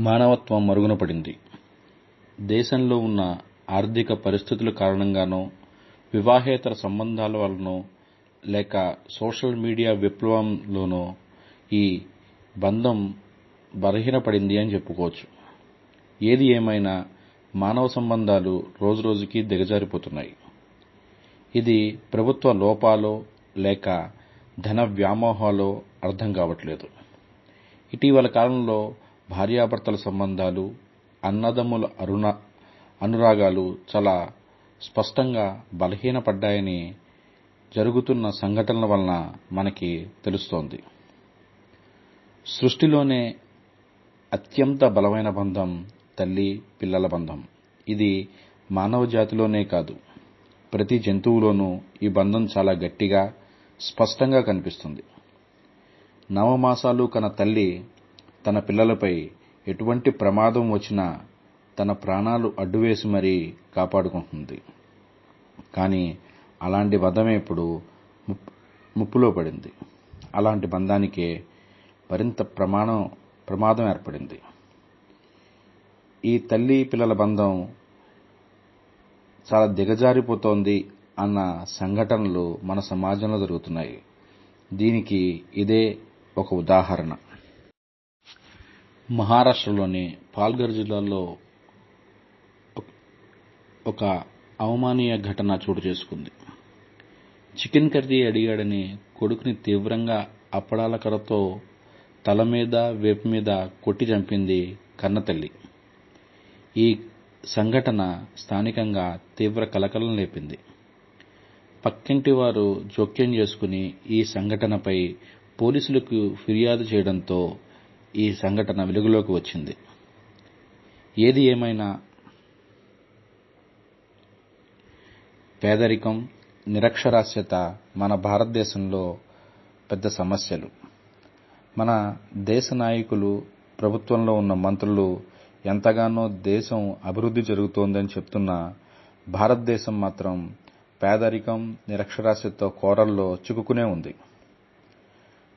మానవత్వం మరుగున పడింది దేశంలో ఉన్న ఆర్థిక పరిస్థితుల కారణంగానో వివాహేతర సంబంధాల వలనో లేక సోషల్ మీడియా విప్లవంలోనో ఈ బంధం బలహీనపడింది అని చెప్పుకోవచ్చు. ఏది ఏమైనా మానవ సంబంధాలు రోజురోజుకీ దిగజారిపోతున్నాయి. ఇది ప్రభుత్వ లోపాలో లేక ధన వ్యామోహాలో అర్థం కావట్లేదు. ఇటీవల కాలంలో భార్యాభర్తల సంబంధాలు అన్నదమ్ముల అరుణ అనురాగాలు చాలా స్పష్టంగా బలహీనపడ్డాయని జరుగుతున్న సంఘటనల వలన మనకి తెలుస్తోంది. సృష్టిలోనే అత్యంత బలమైన బంధం తల్లి పిల్లల బంధం. ఇది మానవ జాతిలోనే కాదు. ప్రతి జంతువులోనూ ఈ బంధం చాలా గట్టిగా స్పష్టంగా కనిపిస్తుంది. నవమాసాలు కన తల్లి తన పిల్లలపై ఎటువంటి ప్రమాదం వచ్చినా తన ప్రాణాలు అడ్డువేసి మరీ కాపాడుకుంటుంది. కానీ అలాంటి బంధమే ఇప్పుడు ముప్పులో పడింది. అలాంటి బంధానికే మరింత ప్రమాణం ప్రమాదం ఏర్పడింది. ఈ తల్లి పిల్లల బంధం చాలా దిగజారిపోతోంది అన్న సంఘటనలు మన సమాజంలో జరుగుతున్నాయి. దీనికి ఇదే ఒక ఉదాహరణ. మహారాష్ట్రలోని పాల్ఘర్ జిల్లాలో ఒక అవమానీయ ఘటన చోటు చేసుకుంది. చికెన్ కర్రీ అడిగాడని కొడుకుని తీవ్రంగా అప్పడాల కర్రతో తల మీద వేపు మీద కొట్టి చంపింది కన్నతల్లి ఈ సంఘటన స్థానికంగా తీవ్ర కలకలం లేపింది. పక్కింటి వారు జోక్యం చేసుకుని ఈ సంఘటనపై పోలీసులకు ఫిర్యాదు చేయడంతో ఈ సంఘటన వెలుగులోకి వచ్చింది. ఏది ఏమైనా పేదరికం నిరక్షరాస్యత మన భారతదేశంలో పెద్ద సమస్యలు. మన దేశ నాయకులు ప్రభుత్వంలో ఉన్న మంత్రులు ఎంతగానో దేశం అభివృద్ధి జరుగుతోందని చెప్తున్నా భారతదేశం మాత్రం పేదరికం నిరక్షరాస్యత కోరల్లో చిక్కుకునే ఉంది.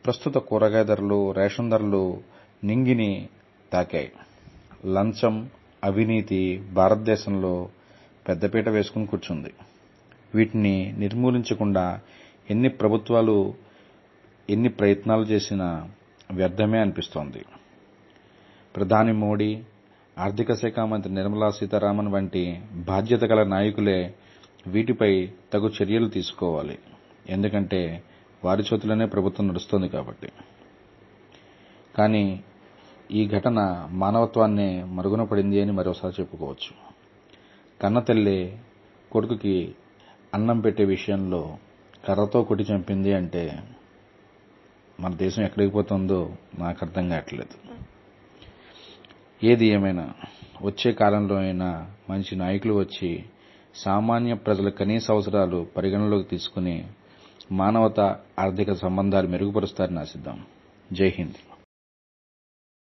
ప్రస్తుత కూరగాయ ధరలు రేషన్ ధరలు నింగిని తాకాయి లంచం అవినీతి భారతదేశంలో పెద్దపీట వేసుకుని కూర్చుంది. వీటిని నిర్మూలించకుండా ఎన్ని ప్రభుత్వాలు ఎన్ని ప్రయత్నాలు చేసినా వ్యర్థమే అనిపిస్తోంది. ప్రధాని మోడీ ఆర్థిక శాఖ మంత్రి నిర్మలా సీతారామన్ వంటి బాధ్యత గల నాయకులే వీటిపై తగు చర్యలు తీసుకోవాలి. ఎందుకంటే వారి చేతిలోనే ప్రభుత్వం నడుస్తోంది కాబట్టి. కానీ ఈ ఘటన మానవత్వాన్నే మరుగున పడింది అని మరోసారి చెప్పుకోవచ్చు. కన్నతల్లి కొడుకుకి అన్నం పెట్టే విషయంలో కర్రతో కొట్టి చంపింది అంటే మన దేశం ఎక్కడికి పోతుందో నాకు అర్థం కావట్లేదు. ఏది ఏమైనా వచ్చే కాలంలో అయినా మంచి నాయకులు వచ్చి సామాన్య ప్రజల కనీస అవసరాలు పరిగణలోకి తీసుకుని మానవత ఆర్థిక సంబంధాలు మెరుగుపరుస్తారని ఆశిద్దాం. జై హింద్.